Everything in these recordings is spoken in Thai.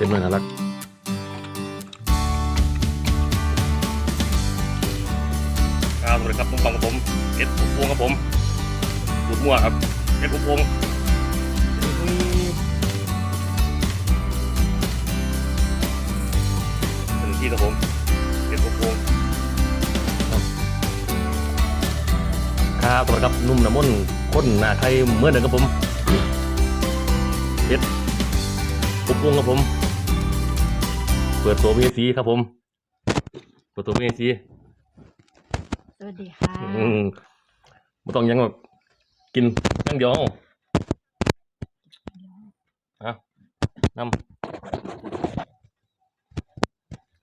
เป็นหน่วยน่ารักครับสวัสดีครับผมฟังกับผมเอ็ดอุพงกับผมสูตรมั่วครับเอ็ดอุพงหนึ่งที่ครับผมเอ็ดอุพงครับสวัสดีครับนุ่มน้ำมันต์ข้นหน้าไทยเหมื่อนเดิมครับผมเพชรปุ๊บวงครับผม เปิดตัวเมสีครับผม เปิดตัวเมสีสวัสดีค่ะอืมไม่ต้องหยังหรอกกินอย่างเดียวเอาฮะนำ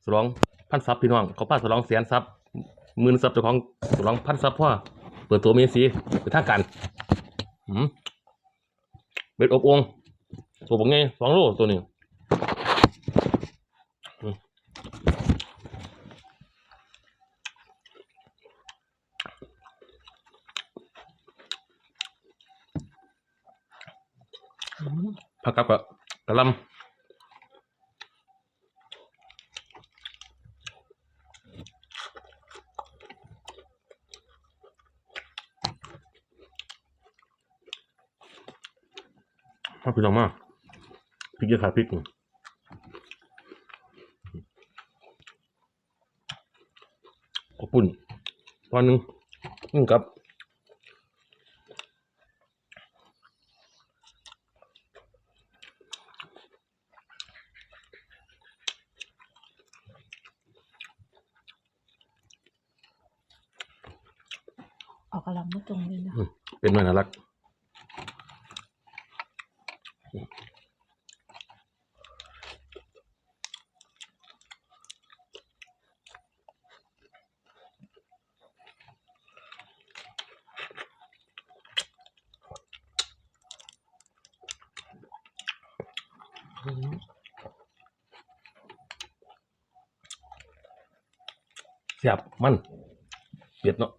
สลองพันซับพี่น้องเขาพาสลองแสนซับหมื่นซับเจ้าของสลองพันซับพ่อเปิดตัวเมสีไปทางการอืมเบ็ดอบองตัวผมไงสองโลตัวนี้อื ผักกับกะกระลำมาพี่น้องมาพริกเยอะขาดพริกขอบปุ่นตอนหนึ่งนึ่งกับ ออกกำลังไม่ตรงเลยนะ เป็นหน่วยน่ารักเสียบมันเปียดเนาะ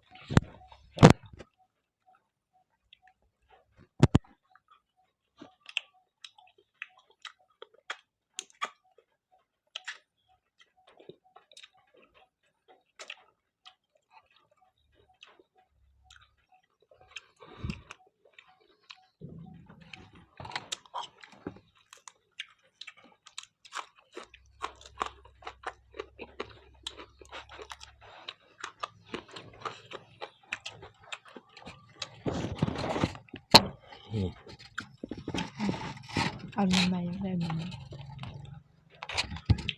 เอาเงินมายังได้ไหม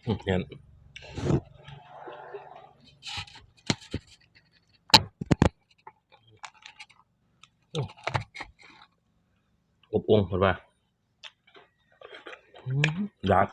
อืมเห็นอบองเห็นป่ะอืมอยาก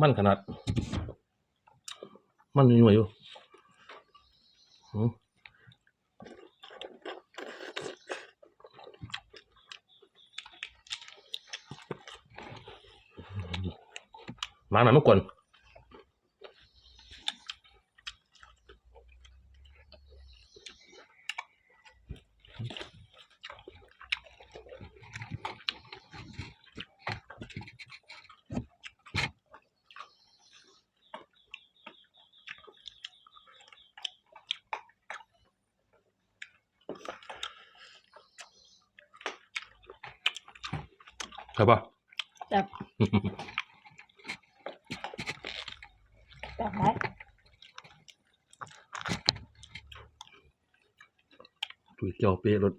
มันขนาด มันมีหน่วยอยู่มมาหน่อยเมื่อก่อน ใช่ปะจับจับไหมถุยเจียวเปรรถ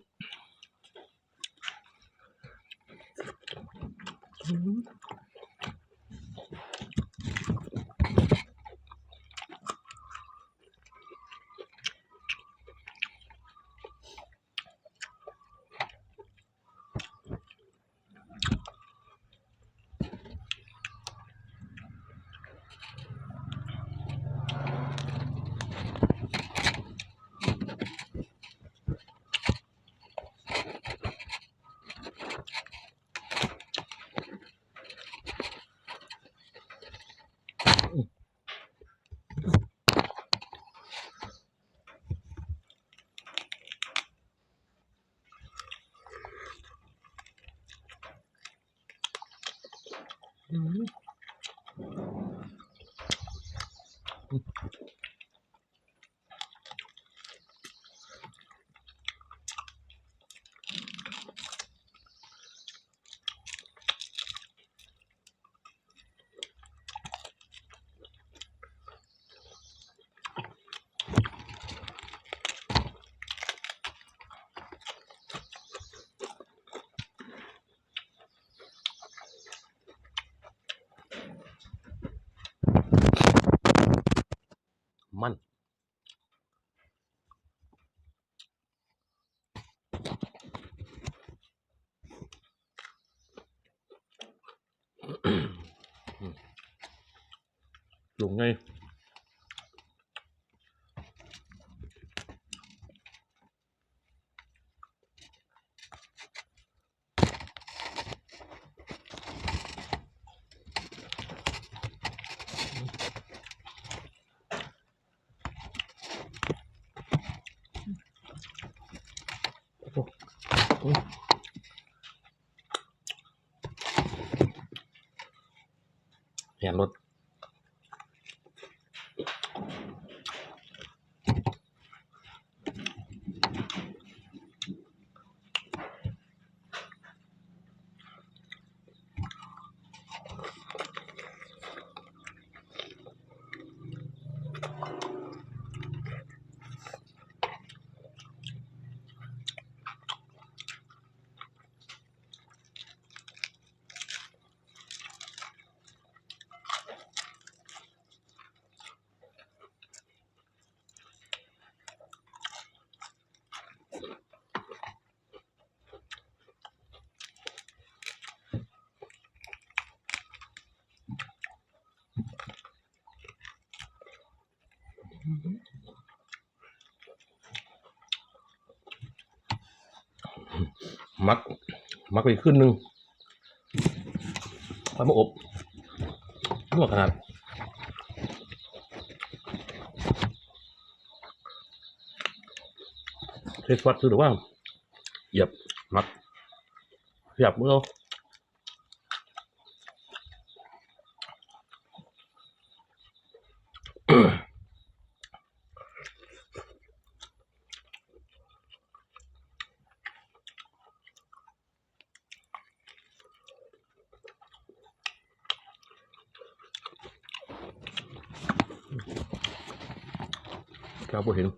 嗯。 มันลง ไง เห็นรถ มัก มักไปขึ้นหนึ่งไปมาอบนวดขนาดเทสวัดคือหรือว่าเหยียบมักเหยียบมือเอา เร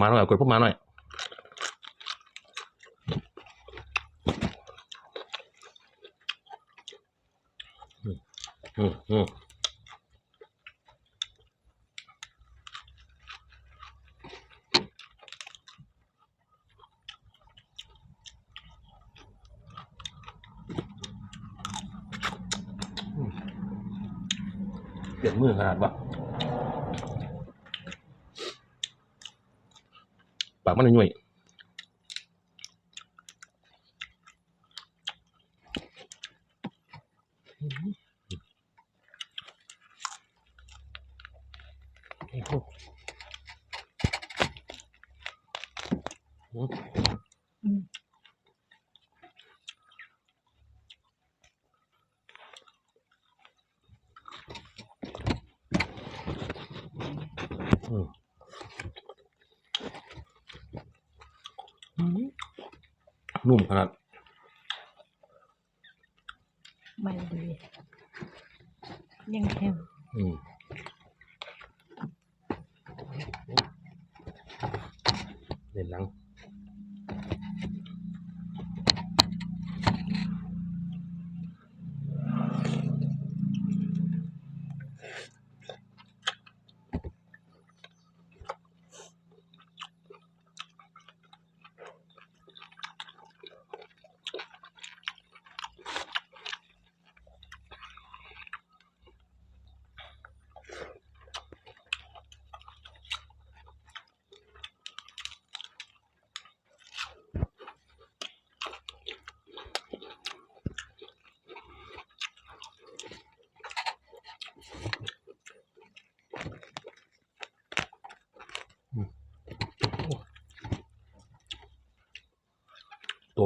มาหน่อยกดพวกมาหน่อยอืมอืมอืมเปลี่ยนมือขนาดวะ ปากมันหน่วยโอ้โหอืม อืม อืมอืม นุ่มขนาดไม่ดี ยังเค็มอืม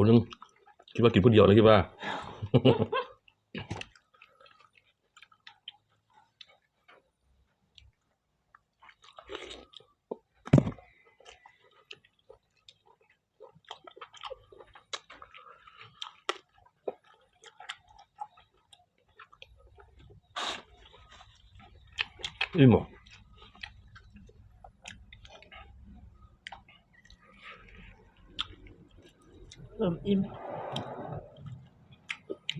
นึงคิดว่ากินผู้เดียวเลยคิดว่า อิ่มเหรอ เริ่มอิ่ม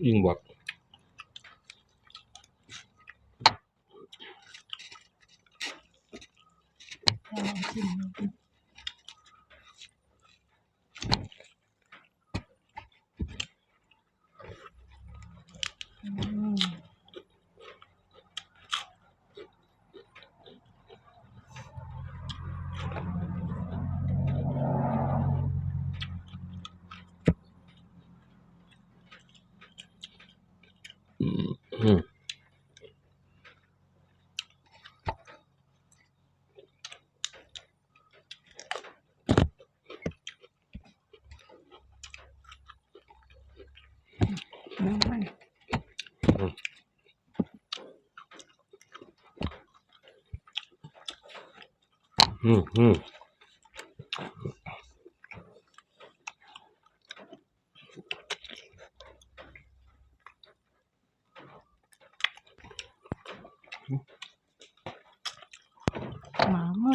ยิ่งกว่าลองชิมดูอืม อืม น้ำมัน อืมอืมหมามั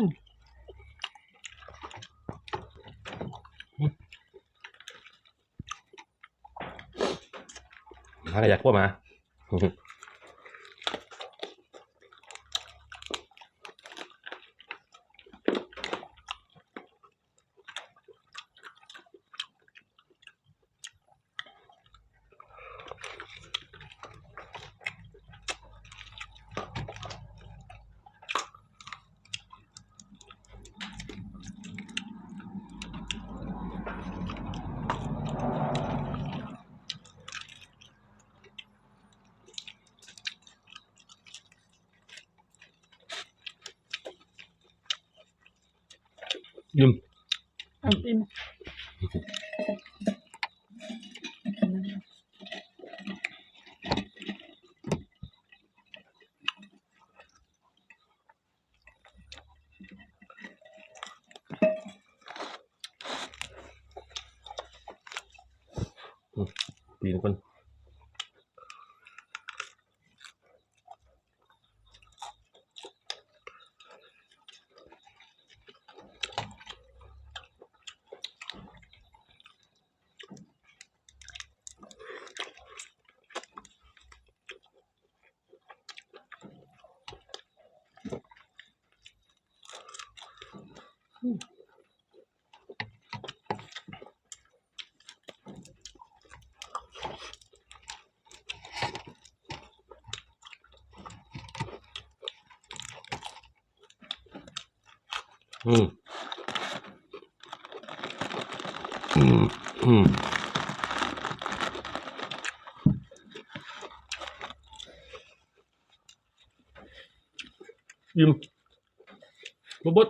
อยากพวกมายิ้มเริ่มอิ่ม Ừ, ปีนคน อืมอืมอืมยิ้มบ๊บดบ๊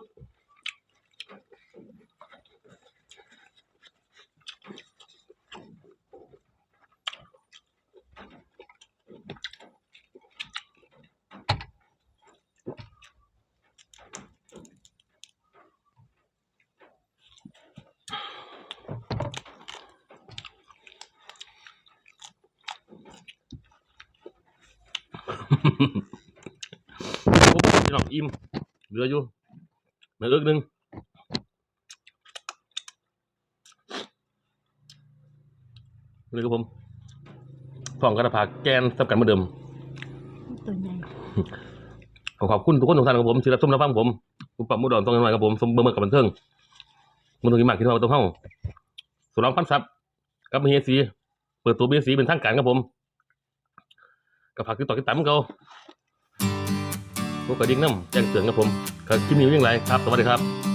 บด พี่น้องอิ่มเหลืออยู่เหลือเอิกหนึ่งเลยครับผมทองกระพาแกนสับกันเหมือนเดิมตัวใหญ่ขอขอบคุณทุกคนทุกท่านครับผมที่รับชมรับฟังผมผมปรับมือดอนต้องยังไงครับผมสมเบิ่งกับบันเทิงมันต้องมีมากที่เราต้องเข้าสุรองพันทรัพย์กับมีเฮสี เปิดตัวมีเฮสีเป็นทางการครับผม กับผักที่ต่อที่ตั้มเขาพวกกระดิ่งน้ำแจ้งเตือนครับผมครับคลิปนี้เป็นอย่างไรครับ สวัสดีครับ